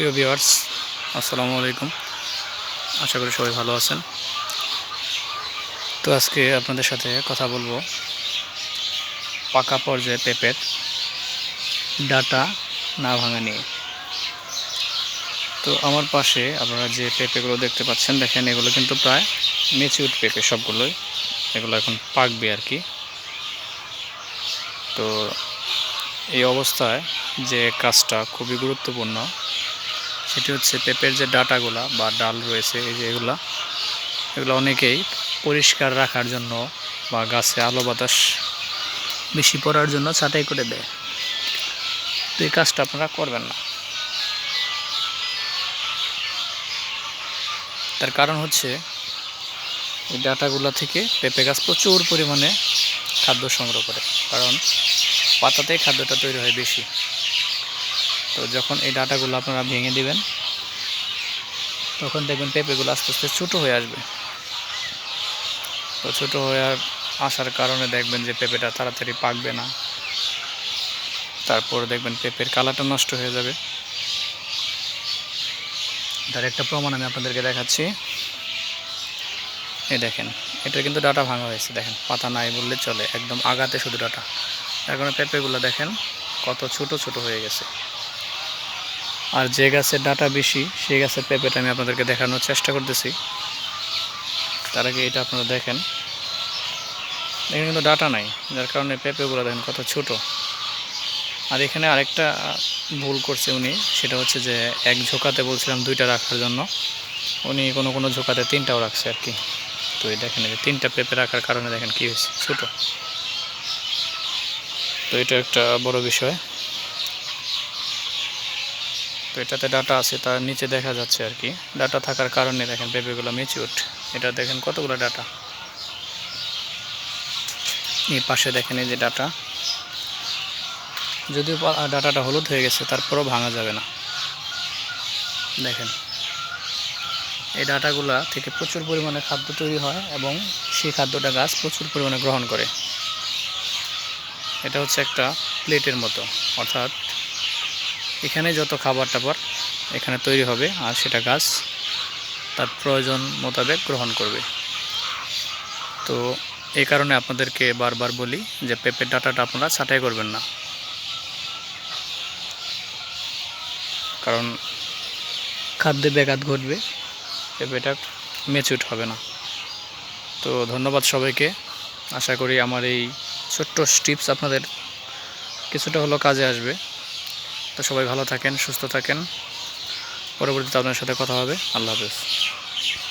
প্রিয় ভিউয়ার্স আসসালামু আলাইকুম। আশা করি সবাই ভালো আছেন। তো আজকে আপনাদের সাথে কথা বলব পাকা পর্যায়ে পেঁপের ডাটা না ভাঙা নিয়ে। তো আমার পাশে আপনারা যে পেঁপেগুলো দেখতে পাচ্ছেন, দেখেন এগুলো কিন্তু প্রায় মেচিউড পেঁপে সবগুলোই। এগুলো এখন পাকবে আর কি। তো এই অবস্থায় যে কাজটা খুবই গুরুত্বপূর্ণ সেটি হচ্ছে পেঁপের যে ডাটাগুলা বা ডাল রয়েছে, এই যে এগুলা, এগুলো অনেকেই পরিষ্কার রাখার জন্য বা গাছে আলো বাতাস বেশি পড়ার জন্য ছাঁটাই করে দেয়। তো এই কাজটা আপনারা করবেন না। তার কারণ হচ্ছে এই ডাটাগুলা থেকে পেঁপে গাছ প্রচুর পরিমাণে খাদ্য সংগ্রহ করে, কারণ পাতাতেই খাদ্যটা তৈরি হয় বেশি। তো যখন এই ডাটাগুলো আপনারা ভেঙে দিবেন, তখন দেখবেন পেঁপেগুলো আস্তে আস্তে ছোটো হয়ে আসবে। তো ছোটো হয়ে আসার কারণে দেখবেন যে পেঁপেটা তাড়াতাড়ি পাকবে না। তারপর দেখবেন পেঁপের কালারটা নষ্ট হয়ে যাবে। তার একটা প্রমাণ আমি আপনাদেরকে দেখাচ্ছি। এই দেখেন, এটা কিন্তু ডাটা ভাঙা হয়েছে, দেখেন, পাতা নাই বললে চলে, একদম আগাতে শুধু ডাটা। কারণে পেঁপেগুলো দেখেন কত ছোট ছোট হয়ে গেছে। আর যে গাছের ডাটা বেশি, সেই গাছের পেঁপেটা আমি আপনাদেরকে দেখানোর চেষ্টা করতেছি। তার আগে এটা আপনারা দেখেন। এখানে কিন্তু ডাটা নাই, যার কারণে পেঁপেগুলো দেখেন কত ছোট। আর এখানে আরেকটা ভুল করছে উনি, সেটা হচ্ছে যে এক ঝোঁকাতে বলছিলাম দুইটা রাখার জন্য। উনি কোনো কোনো ঝোঁকাতে তিনটাও রাখছে আর কি। তো এই দেখেন যে তিনটা পেঁপে রাখার কারণে দেখেন কী হয়েছে, ছোটো। তো এটা একটা বড় বিষয়। তো এটাতে ডাটা আছে, তার নিচে দেখা যাচ্ছে আর কি। ডাটা থাকার কারণে দেখেন পেঁপেগুলো মেচিউট এটা দেখেন কতগুলো ডাটা এই পাশে দেখেন এই যে ডাটা যদিও ডাটাটা হলুদ হয়ে গেছে, তারপরেও ভাঙা যাবে না। দেখেন। এই ডাটাগুলা থেকে প্রচুর পরিমাণে খাদ্য তৈরি হয় এবং সেই খাদ্যটা গাছ প্রচুর পরিমাণে গ্রহণ করে। এটা হচ্ছে একটা প্লেটের মতো, অর্থাৎ এখানে যত খাবার টাবার এখানে তৈরি হবে আর সেটা গাছ তার প্রয়োজন মোতাবেক গ্রহণ করবে। তো এই কারণে আপনাদেরকে বারবার বলি যে পেঁপের ডাটাটা আপনারা ছাঁটাই করবেন না। কারণ খাদ্যে ব্যাঘাত ঘটবে, পেঁপেটা মেচুট হবে না। তো ধন্যবাদ সবাইকে। আশা করি আমার এই ছোট্ট স্টিপস আপনাদের কিছুটা হলো কাজে আসবে। তো সবাই ভালো থাকেন সুস্থ থাকেন। পরবর্তীতে আপনার সাথে কথা হবে। আল্লাহ হাফেজ।